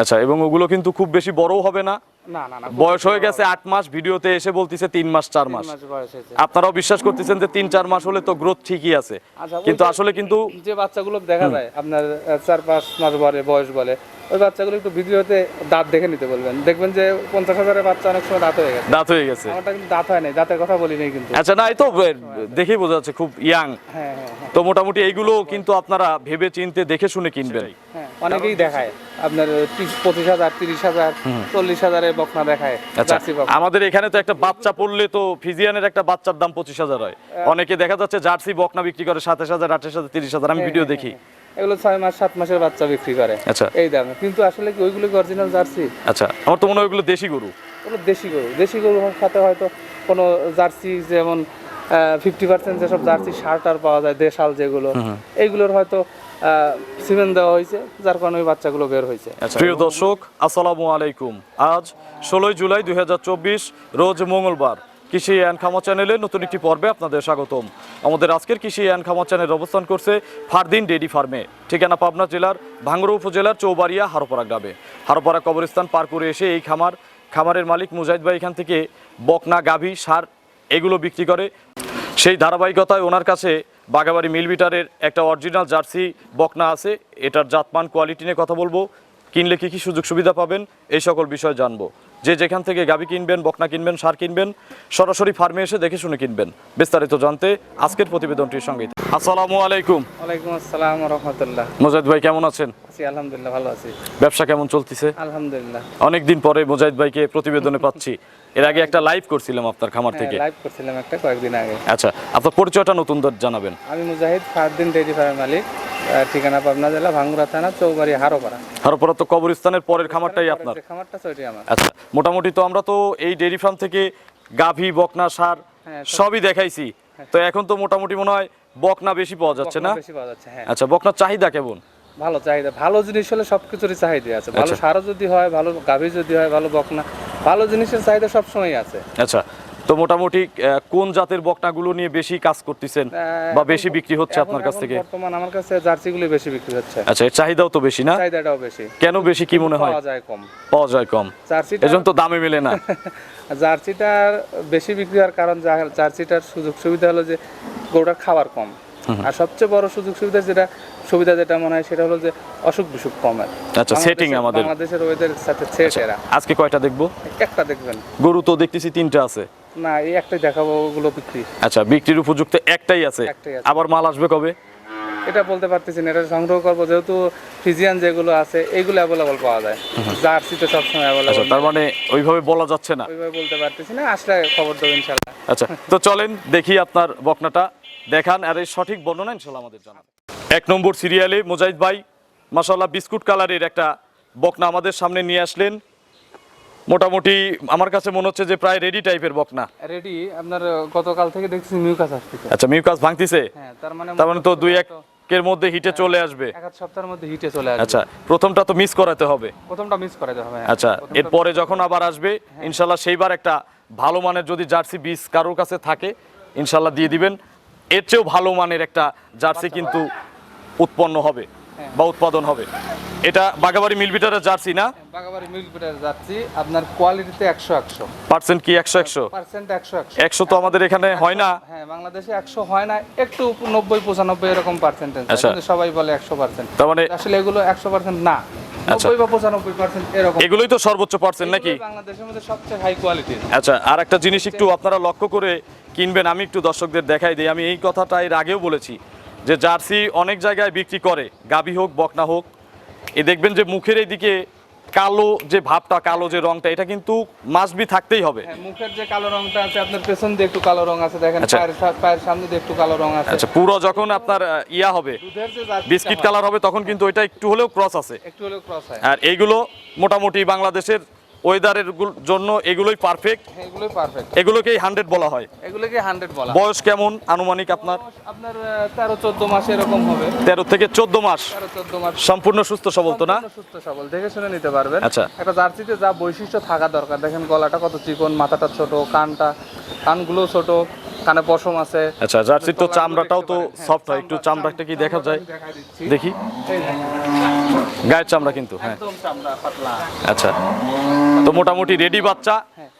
আচ্ছা এবং ওগুলো কিন্তু খুব বেশি বড়ও হবে না। বয়স হয়ে গেছে আট মাস ভিডিওতে এসে বলতিছে তিন মাস চার মাস। আপনারাও বিশ্বাস করতেছেন যে তিন চার মাস হলে তো গ্রোথ ঠিকই আছে। আচ্ছা, কিন্তু আসলে কিন্তু যে বাচ্চাগুলো দেখা যায় আপনার চার পাঁচ মাস বলে বয়স বলে ওই বাচ্চাগুলো একটু ভিডিওতে দাঁত দেখে নিতে বলবেন। দেখবেন যে পঞ্চাশ হাজারের বাচ্চা অনেক সময় দাঁত হয়ে গেছে। দাঁত হয়ে গেছে। আমারটা কিন্তু দাঁত হয় নাই দাঁতের কথা বলি নাই কিন্তু। আচ্ছা না এই তো দেখেই বোঝা যাচ্ছে খুব ইয়াং হ্যাঁ হ্যাঁ হ্যাঁ। তো মোটামুটি এইগুলো কিন্তু আপনারা ভেবে চিনতে দেখে শুনে কিনবেন অনেকেই দেখায়। আপনার পঁচিশ হাজার তিরিশ হাজার চল্লিশ হাজারের বকনা দেখায় আচ্ছা আমাদের এখানে তো একটা বাচ্চা পড়লে তো ফিজিয়ানের একটা বাচ্চার দাম পঁচিশ হাজার হয়। অনেকে দেখা যাচ্ছে জার্সি বকনা বিক্রি করে সাতাশ হাজার আঠাশ হাজার তিরিশ হাজার আমি ভিডিও দেখি। এগুলো ছয় মাস সাত মাসের বাচ্চা বিক্রি করে। আচ্ছা। এই দামে। কিন্তু আসলে কি ওইগুলো কি অরিজিনাল জার্সি? আচ্ছা আমার তো মনে হয় ওগুলো দেশি গরু। ওগুলো দেশি গরু দেশি গরুর সাথে হয়তো কোনো জার্সি যেমন ফিফটি পার্সেন্ট যেসব জার্সি সারটার পাওয়া যায় দেশাল যেগুলো এইগুলোর হয়তো সিমেন্ট দেওয়া হয়েছে যার কারণে ওই বাচ্চাগুলো বের হয়েছে। প্রিয় দর্শক আসসালামু আলাইকুম। আজ ষোলোই জুলাই দুই রোজ মঙ্গলবার কৃষি অ্যান্ড খামা চ্যানেলে নতুন একটি পর্বে আপনাদের স্বাগতম। আমাদের আজকের কৃষি অ্যান্ড খামা চ্যানেল অবস্থান করছে ফারদিন ডেইরি ফার্মে ঠিকানা পাবনা জেলার ভাঙ্গুড়া উপজেলার চৌবাড়িয়া হারোপাড়া গ্রামে। হারোপাড়া কবরস্থান পার করে এসে এই খামার খামারের মালিক মুজাহিদ ভাই এখান থেকে বকনা গাভী সার এগুলো বিক্রি করে সেই ধারাবাহিকতায় ওনার কাছে বাগাবাড়ি মিলবিটারের একটা অরিজিনাল জার্সি বকনা আছে। এটার জাতমান কোয়ালিটি নিয়ে কথা বলব। কিনলে কী কী সুযোগ সুবিধা পাবেন, এই সকল বিষয় জানব। যে যেখান থেকে গাবি কিনবেন, বকনা কিনবেন, সার কিনবেন, সরাসরি ফার্মে এসে দেখে শুনে কিনবেন। বিস্তারিত জানতে আজকের প্রতিবেদনটির সঙ্গে আসসালামু আলাইকুম। ওয়ালাইকুম আসসালাম রহমতুল্লাহ। মোজাহিদ ভাই কেমন আছেন? আছি আলহামদুলিল্লাহ ভালো আছি। ব্যবসা কেমন চলতেছে? আলহামদুলিল্লাহ। অনেকদিন পরে মোজাহিদ ভাইকে প্রতিবেদনে পাচ্ছি। এর আগে একটা লাইভ করছিলাম আপনার খামার থেকে। লাইভ করছিলাম একটা কয়েকদিন আগে। আচ্ছা আপনার পরিচয়টা নতুনদের জানাবেন। আমি মুজাহিদ ফারদিন ডেইরি ফার্মের মালিক ঠিকানা পাবনা জেলা ভাঙ্গুরা থানা চৌবাড়ি হারোপাড়া। তারপরে তো কবরস্থানের পরের খামারটাই আপনার। খামারটা ওইটাই আমার। আচ্ছা মোটামুটি তো আমরা তো এই ডেইরি ফার্ম থেকে গাভী বকনা সার হ্যাঁ, সবই দেখাইছি। তো এখন তো মোটামুটি মনে হয় বকনা বেশি পাওয়া যাচ্ছে না? বেশি পাওয়া যাচ্ছে হ্যাঁ। আচ্ছা বকনার চাহিদা কেমন? ভালো চাহিদা ভালো জিনিস হলে সবকিছুরই চাহিদা আছে। ভালো আচ্ছা। সারও যদি হয় ভালো গাভী যদি হয় ভালো বকনা ভালো জিনিসের চাহিদা সবসময় আছে। আচ্ছা তো মোটামুটি কোন জাতের বকনাগুলো নিয়ে বেশি কাজ করতেছেন বা বেশি বিক্রি হচ্ছে আপনার কাছ থেকে? বর্তমান আমার কাছে জার্সিগুলো বেশি বিক্রি হচ্ছে। আচ্ছা এর চাহিদাও তো বেশি না? চাহিদাটাও বেশি। কেন বেশি কি মনে হয়? পাওয়া যায় কম। পাওয়া যায় কম। জার্সিটা এজন্য তো দামে মেলে না। জার্সিটার বেশি বিক্রি হওয়ার কারণ জার্সিটার সুযোগ সুবিধা হলো যে গরুটার খাবার কম। আর সবচেয়ে বড় সুযোগ সুবিধা যেটা সুবিধা যেটা মনে হয় সেটা হলো যে অসুখ বিসুখ কমের আচ্ছা সেটিং আমাদের। বাংলাদেশের ওয়েদারের সাথে সেট এরা আজকে কয়টা দেখব? একটা দেখবেন। গরু তো দেখতেছি তিনটা আছে। না এই একটাই দেখাবো ওগুলো বিক্রি। আচ্ছা বিক্রির উপযুক্ত একটাই আছে। একটাই আবার মাল আসবে কবে? এটা বলতে পারতেছি না এটা সংগ্রহ করব। যেহেতু ফিজিয়ান যেগুলো আছে এইগুলো অ্যাভেলেবল পাওয়া যায়। জার্সি তো সবসময় আচ্ছা অ্যাভেলেবল তার মানে ওইভাবে বলা যাচ্ছে না। ওইভাবে বলতে পারতেছি না আসলে খবর দেবো ইনশাল্লাহ আচ্ছা তো চলেন দেখি আপনার বকনাটা। দেখান আর এর সঠিক বর্ণনা ইনশাল্লাহ আমাদের জানান এক নম্বর সিরিয়ালে মুজাহিদ ভাই মাসাল্লাহ বিস্কুট কালারের একটা বকনা আমাদের সামনে নিয়ে আসলেন। মোটামুটি আমার কাছে মনে হচ্ছে যে প্রায় রেডি টাইপের বকনা। রেডি আপনার গতকাল থেকে দেখছি মিউকাস আসতেছে। আচ্ছা মিউকাস ভাঙতিছে? হ্যাঁ তার মানে তার মানে তো দুই একের মধ্যে হিটে চলে আসবে। এক সপ্তাহের মধ্যে হিটে চলে আসবে। আচ্ছা প্রথমটা তো মিস করাতে হবে। প্রথমটা মিস করাতে হবে হ্যাঁ। আচ্ছা এরপরে যখন আবার আসবে ইনশাল্লাহ সেইবার একটা ভালো মানের যদি জার্সি বীজ কারোর কাছে থাকে ইনশাল্লাহ দিয়ে দিবেন। এর চেয়েও ভালো মানের একটা জার্সি কিন্তু উৎপন্ন হবে বা উৎপাদন হবে। এটা বাগাবাড়ি মিলবিটারের জার্সি না? বাগাবাড়ি মিল্ক বিটার যাচ্ছি আপনার কোয়ালিটিতে একশো একশো। পার্সেন্ট কি একশো একশো? পার্সেন্ট একশো একশো। একশো তো আমাদের এখানে হয় না। হ্যাঁ বাংলাদেশে একশো হয় না। একটু নব্বই পঁচানব্বই এরকম পার্সেন্টেজ আচ্ছা। কিন্তু সবাই বলে একশো পার্সেন্ট তার মানে আসলে এগুলো একশো পার্সেন্ট না। আচ্ছা। এগুলোই তো সর্বোচ্চ পার্সেন্ট নাকি? বাংলাদেশের মধ্যে সবচেয়ে হাই কোয়ালিটির আচ্ছা আর একটা জিনিস একটু আপনারা লক্ষ্য করে কিনবেন আমি একটু দর্শকদের দেখাই দিই। আমি এই কথাটা এর আগেও বলেছি যে জার্সি অনেক জায়গায় বিক্রি করে। গাবি হোক বকনা হোক। এ দেখবেন যে মুখের এইদিকে কালো যে ভাবটা কালো যে রংটা এটা কিন্তু মাসবি থাকতেই হবে। হ্যাঁ, মুখের যে কালো রংটা আছে আপনার পেছন দিয়ে একটু কালো রং আছে দেখেন আচ্ছা। পায়ের সামনে দিয়ে একটু কালো রং আছে। আচ্ছা পুরো যখন আপনার ইয়া হবে বিস্কিট কালার হবে তখন কিন্তু ওইটা একটু হলেও ক্রস আছে। একটু হলেও ক্রস আর এইগুলো মোটামুটি বাংলাদেশের ওয়েদারের জন্য এগুলোই পারফেক্ট হ্যাঁ, এগুলোই পারফেক্ট এগুলোকেই হান্ড্রেড বলা হয়। এগুলোকে হান্ড্রেড বলা বয়স কেমন? আনুমানিক আপনার? আপনার তেরো চোদ্দ মাস এরকম হবে। তেরো থেকে চোদ্দ মাস। চোদ্দ মাস। সম্পূর্ণ সুস্থ সবল তো না? সুস্থ সবল। দেখে শুনে নিতে পারবেন। আচ্ছা। একটা জার্সিতে যা বৈশিষ্ট্য থাকা দরকার। দেখেন গলাটা কত চিকন মাথাটা ছোট কানটা কানগুলো ছোট। কানে পশম আছে। আচ্ছা জার্সির তো চামড়াটাও তো সফট হয় একটু চামড়াটা কি দেখা যায়। দেখি। গায়ের চামড়া কিন্তু হ্যাঁ। একদম চামড়া পাতলা। আচ্ছা তো মোটামুটি রেডি বাচ্চা? হ্যাঁ।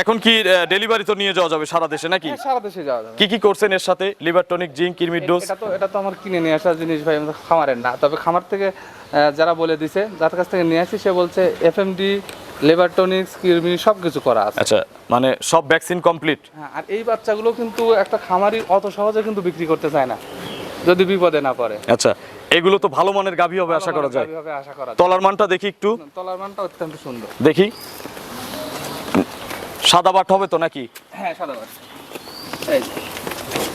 এখন কি ডেলিভারি তো নিয়ে যাওয়া যাবে সারা দেশে নাকি? হ্যাঁ, সারা দেশে যাওয়া যাবে। কি কি করছেন এর সাথে? লিভার টনিক জিঙ্ক কিরমির ডোজ এটা তো এটা তো আমার কিনে নিয়ে আসা জিনিস ভাই আমাদের খামারের না। তবে খামার থেকে যারা বলে দিছে যার কাছ থেকে নিয়ে আসি সে বলছে এফএমডি লেবার টনিক্স কিরমি সব কিছু করা আছে। আচ্ছা মানে সব ভ্যাকসিন কমপ্লিট হ্যাঁ আর এই বাচ্চাগুলো কিন্তু একটা খামারি অত সহজে কিন্তু বিক্রি করতে চায় না যদি বিপদে না পড়ে। আচ্ছা এগুলো তো ভালো মানের গাভী হবে আশা করা যায়। আশা করা তলার মানটা দেখি একটু। তলার মানটা অত্যন্ত সুন্দর। দেখি। সাদা বাট হবে তো নাকি? হ্যাঁ সাদা যে,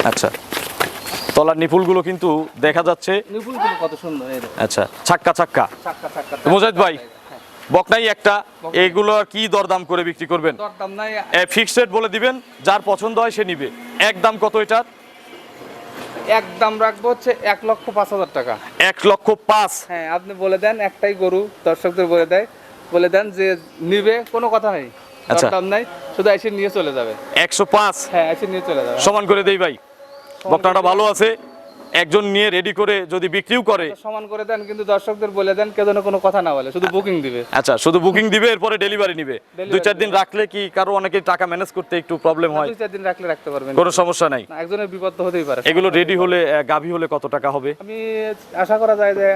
আচ্ছা তলার নিপুলগুলো কিন্তু দেখা যাচ্ছে। নিপুলগুলো কত সুন্দর আচ্ছা ছাক্কা ছাক্কা। চাক্কা চাক্কা মোজাহিদ ভাই। বকনাই একটা এগুলো কি দরদাম করে বিক্রি করবেন? দরদাম নাই। ফিক্সড বলে দিবেন যার পছন্দ হয় সে নিবে। একদম কত এটার? এক দাম রাখব হচ্ছে এক লক্ষ পাঁচ হাজার টাকা। এক লক্ষ পাঁচ। হ্যাঁ আপনি বলে দেন একটাই গরু দর্শকদের বলে দেয়। বলে দেন যে নিবে কোনো কথা নেই। আচ্ছা। দরদাম নাই শুধু এসে নিয়ে চলে যাবে। একশো পাঁচ। হ্যাঁ এসে নিয়ে চলে যাবে। সমান করে দেই ভাই। বকনাটা ভালো আছে। একজন নিয়ে রেডি করে যদি বিক্রিও করে। সমান করে দেন কিন্তু দর্শকদের বলে দেন কেউ যেন কোনো কথা না বলে শুধু বুকিং দিবে। আচ্ছা শুধু বুকিং দিবে এরপরে ডেলিভারি নিবে। দুই চার দিন রাখলে কি কারও অনেকে টাকা ম্যানেজ করতে একটু প্রবলেম হয়? দুই চার দিন রাখলে রাখতে পারবেন। কোনো সমস্যা নাই। একজনের বিপদ তো হতেই পারে। এগুলো রেডি হলে গাভী হলে কত টাকা হবে? আমি আশা করা যায় যে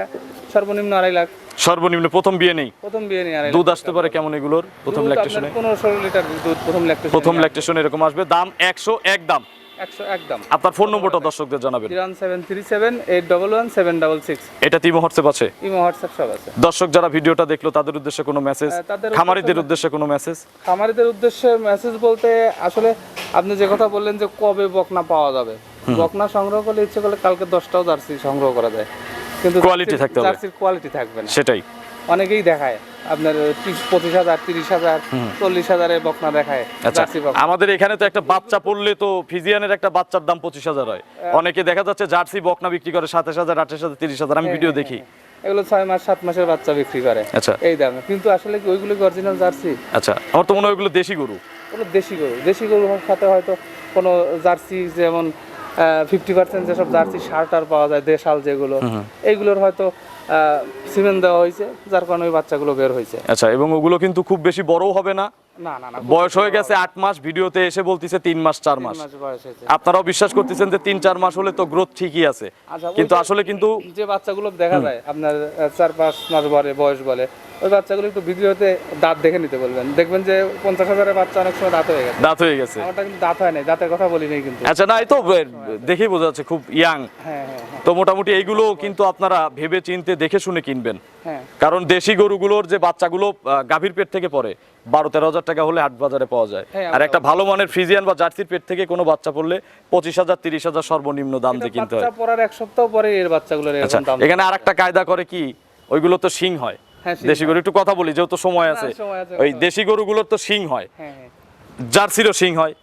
সর্বনিম্ন আড়াই লাখ। সর্বনিম্ন প্রথম বিয়ে নেই? প্রথম বিয়ে নেই দুধ আসতে পারে কেমন এগুলোর? প্রথম ল্যাকটেশনে পনেরো ষোলো লিটার দুধ প্রথম ল্যাকটেশন প্রথম ল্যাকটেশন এরকম আসবে দাম একশো এক দাম। একশো একদম। আপনার ফোন নম্বরটা দর্শকদের জানাবেন। Zero seven three seven eight double one seven double six. এটা হোয়াটসঅ্যাপ আছে? ইমো হোয়াটসঅ্যাপ সব আছে। দর্শক যারা ভিডিওটা দেখল তাদের উদ্দেশ্যে কোনো মেসেজ হ্যাঁ, খামারিদের উদ্দেশ্যে কোনো মেসেজ খামারিদের উদ্দেশ্যে মেসেজ বলতে আসলে আপনি যে কথা বললেন যে কবে বকনা পাওয়া যাবে। বকনা সংগ্রহ করলে ইচ্ছে করলে কালকে দশটাও জার্সি সংগ্রহ করা যায়। কিন্তু জার্সির- থাকতে হবে। জার্সির কোয়ালিটি থাকবে না। সেটাই। অনেকেই দেখায়। আপনার পঁচিশ হাজার তিরিশ হাজার চল্লিশ হাজারে বকনা দেখায় আচ্ছা আমাদের এখানে তো একটা বাচ্চা পড়লে তো ফিজিয়ানের একটা বাচ্চার দাম পঁচিশ হাজার হয়। অনেকে দেখা যাচ্ছে জার্সি বকনা বিক্রি করে সাতাশ হাজার আঠাশ হাজার তিরিশ হাজার আমি ভিডিও দেখি। এগুলো ছয় মাস সাত মাসের বাচ্চা বিক্রি করে। আচ্ছা। এই দামে। কিন্তু আসলে কি ওইগুলো অরিজিনাল জার্সি? আচ্ছা আমার তো মনে হয় ওগুলো দেশি গরু। ওগুলো দেশি গরু। দেশি গরুর সাথে হয়তো কোনো জার্সি যেমন ফিফটি পার্সেন্ট যেসব জার্সি শার্ট আর পাওয়া যায় দেশাল যেগুলো এইগুলোর হয়তো সিমেন্ট দেওয়া হয়েছে যার কারণে ওই বাচ্চাগুলো বের হয়েছে। আচ্ছা এবং ওগুলো কিন্তু খুব বেশি বড়ও হবে না বয়স হয়ে গেছে আট মাস ভিডিওতে এসে বলতিছে তিন মাস চার মাস। আপনারাও বিশ্বাস করতেছেন যে তিন চার মাস হলে তো গ্রোথ ঠিকই আছে। আচ্ছা, কিন্তু আসলে কিন্তু যে বাচ্চাগুলো দেখা যায় আপনার চার পাঁচ মাস বলে বয়স বলে ওই বাচ্চাগুলো একটু ভিডিওতে দাঁত দেখে নিতে বলবেন। দেখবেন যে পঞ্চাশ হাজারের বাচ্চা অনেক সময় দাঁত হয়ে গেছে। দাঁত হয়ে গেছে। আমারটা কিন্তু দাঁত হয় নাই দাঁতের কথা বলি নাই কিন্তু। আচ্ছা না এই তো দেখেই বোঝা যাচ্ছে খুব ইয়াং হ্যাঁ হ্যাঁ হ্যাঁ। তো মোটামুটি এইগুলো কিন্তু আপনারা ভেবে চিনতে দেখে শুনে কিনবেন। কারণ দেশি গরুগুলোর যে বাচ্চাগুলো গাভীর পেট থেকে পড়ে বারো তেরো হাজার টাকা হলে হাট বাজারে পাওয়া যায়। হ্যাঁ, আর একটা ভালো মানের ফ্রিজিয়ান বা জার্সির পেট থেকে কোনো বাচ্চা পড়লে পঁচিশ হাজার তিরিশ হাজার সর্বনিম্ন দাম দিয়ে কিনতে হয়। পড়ার এক সপ্তাহ পরে এর বাচ্চাগুলোর আচ্ছা এখানে আর একটা কায়দা করে কি? ওইগুলো তো শিং হয়। হ্যাঁ, দেশি গরু একটু কথা বলি যেহেতু সময় আছে। ওই দেশি গরুগুলোর তো শিং হয়। হ্যাঁ হ্যাঁ। জার্সিরও শিং হয়।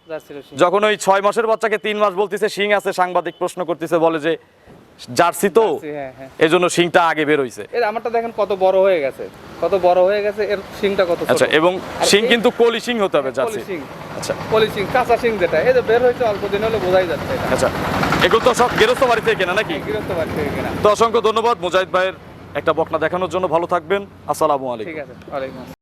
যখন ওই ছয় মাসের বাচ্চাকে তিন মাস বলতেছে শিং আছে সাংবাদিক প্রশ্ন করতেছে বলে যে জার্সি তো? হ্যাঁ হ্যাঁ। শিংটা আগে বের হইছে। এর আমারটা দেখেন কত বড় হয়ে গেছে। কত বড় হয়ে গেছে এর শিংটা কত আচ্ছা এবং শিং কিন্তু কলি শিং হতে হবে জার্সি। আচ্ছা। পলিশিং কাঁচা শিং যেটা এই যে বের হয়েছে অল্প দিন হলে বোঝাই যাচ্ছে এটা। আচ্ছা এগুলো তো সব গেরস্ত বাড়ি থেকে কেনা নাকি? গৃহস্থ বাড়ি থেকে কেনা। তো অসংখ্য ধন্যবাদ মুজাহিদ ভাইয়ের একটা বকনা দেখানোর জন্য ভালো থাকবেন। আসসালামু আলাইকুম। ঠিক আছে ওয়ালাইকুম আসসালাম।